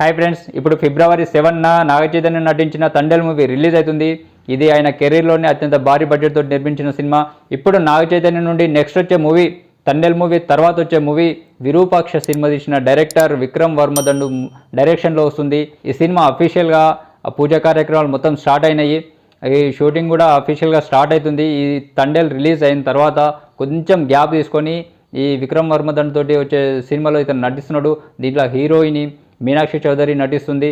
Hi friends ఇప్పుడు ఫిబ్రవరి సెవెన్న నాగచైతన్య నటించిన Thandel movie release అవుతుంది. ఇది ఆయన కెరీర్లోనే అత్యంత భారీ బడ్జెట్తో నిర్మించిన సినిమా. ఇప్పుడు నాగచైతన్య నుండి నెక్స్ట్ వచ్చే మూవీ తండెల్ మూవీ తర్వాత వచ్చే మూవీ విరూపాక్ష సినిమా తీసిన డైరెక్టర్ విక్రమ్ వర్మ దండు డైరెక్షన్లో వస్తుంది. ఈ సినిమా అఫీషియల్గా పూజా కార్యక్రమాలు మొత్తం స్టార్ట్ అయినాయి. ఈ షూటింగ్ కూడా అఫీషియల్గా స్టార్ట్ అవుతుంది. ఈ తండేల్ రిలీజ్ అయిన తర్వాత కొంచెం గ్యాప్ తీసుకొని ఈ విక్రమ్ వర్మ దండుతోటి వచ్చే సినిమాలో ఇతను నటిస్తున్నాడు. దీంట్లో హీరోయిన్ మీనాక్షి చౌదరి నటిస్తుంది.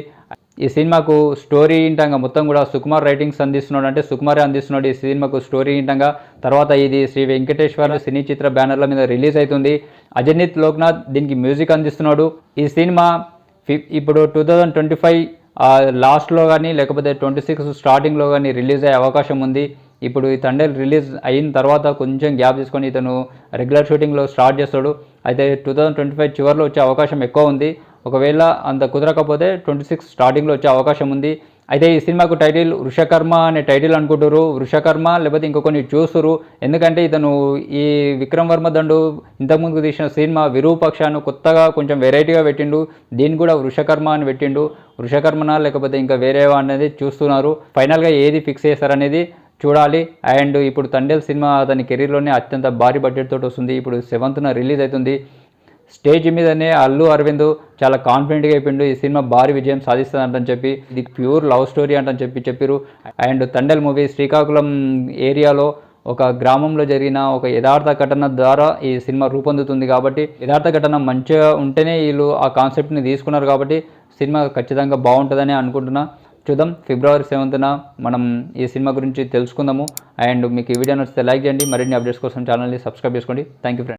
ఈ సినిమాకు స్టోరీ ఇంటంగా మొత్తం కూడా సుకుమార్ రైటింగ్స్ అందిస్తున్నాడు. అంటే సుకుమారే అందిస్తున్నాడు ఈ సినిమాకు స్టోరీ ఇంటంగా తర్వాత ఇది శ్రీ వెంకటేశ్వర సినీ చిత్ర బ్యానర్ల మీద రిలీజ్ అవుతుంది. అజనీత్ లోక్నాథ్ దీనికి మ్యూజిక్ అందిస్తున్నాడు. ఈ సినిమా ఇప్పుడు టూ థౌజండ్ ట్వంటీ ఫైవ్ లాస్ట్లో కానీ లేకపోతే ట్వంటీ సిక్స్ స్టార్టింగ్లో కానీ రిలీజ్ అయ్యే అవకాశం ఉంది. ఇప్పుడు ఈ తండ్రి రిలీజ్ అయిన తర్వాత కొంచెం గ్యాప్ తీసుకొని ఇతను రెగ్యులర్ షూటింగ్లో స్టార్ట్ చేస్తాడు. అయితే టూ థౌజండ్ ట్వంటీ ఫైవ్ చివరిలో వచ్చే అవకాశం ఎక్కువ ఉంది. ఒకవేళ అంత కుదరకపోతే ట్వంటీ సిక్స్ స్టార్టింగ్లో వచ్చే అవకాశం ఉంది. అయితే ఈ సినిమాకు టైటిల్ వృషకర్మ అనే టైటిల్ అనుకుంటారు వృషకర్మ లేకపోతే ఇంకో కొన్ని చూస్తురు ఎందుకంటే ఇతను ఈ విక్రమ్ వర్మ దండు ఇంతకుముందు తీసిన సినిమా విరూపక్షను కొత్తగా కొంచెం వెరైటీగా పెట్టిండు. దీన్ని కూడా వృషకర్మ అని పెట్టిండు. వృషకర్మనా లేకపోతే ఇంకా వేరేవా అనేది చూస్తున్నారు. ఫైనల్గా ఏది ఫిక్స్ చేస్తారనేది చూడాలి. అండ్ ఇప్పుడు తండేల్ సినిమా అతని కెరీర్లోనే అత్యంత భారీ బడ్జెట్ తోటి వస్తుంది. ఇప్పుడు సెవెంత్న రిలీజ్ అవుతుంది. స్టేజ్ మీదనే అల్లు అరవింద్ చాలా కాన్ఫిడెంట్గా అయిపోయిండు. ఈ సినిమా భారీ విజయం సాధిస్తుంది అంటని చెప్పి ఇది ప్యూర్ లవ్ స్టోరీ అంటని చెప్పి చెప్పారు అండ్ తండెల్ మూవీ శ్రీకాకుళం ఏరియాలో ఒక గ్రామంలో జరిగిన ఒక యథార్థ ఘటన ద్వారా ఈ సినిమా రూపొందుతుంది కాబట్టి యథార్థ ఘటన మంచిగా ఉంటేనే వీళ్ళు ఆ కాన్సెప్ట్ని తీసుకున్నారు కాబట్టి సినిమా ఖచ్చితంగా బాగుంటుందని అనుకుంటున్నా. చూద్దాం. ఫిబ్రవరి సెవెంత్న మనం ఈ సినిమా గురించి తెలుసుకుందాము. అండ్ మీకు ఈ వీడియో నచ్చితే లైక్ చేయండి. మరిన్ని అప్డేట్స్ కోసం ఛానల్ని సబ్స్క్రైబ్ చేసుకోండి. Thank you friend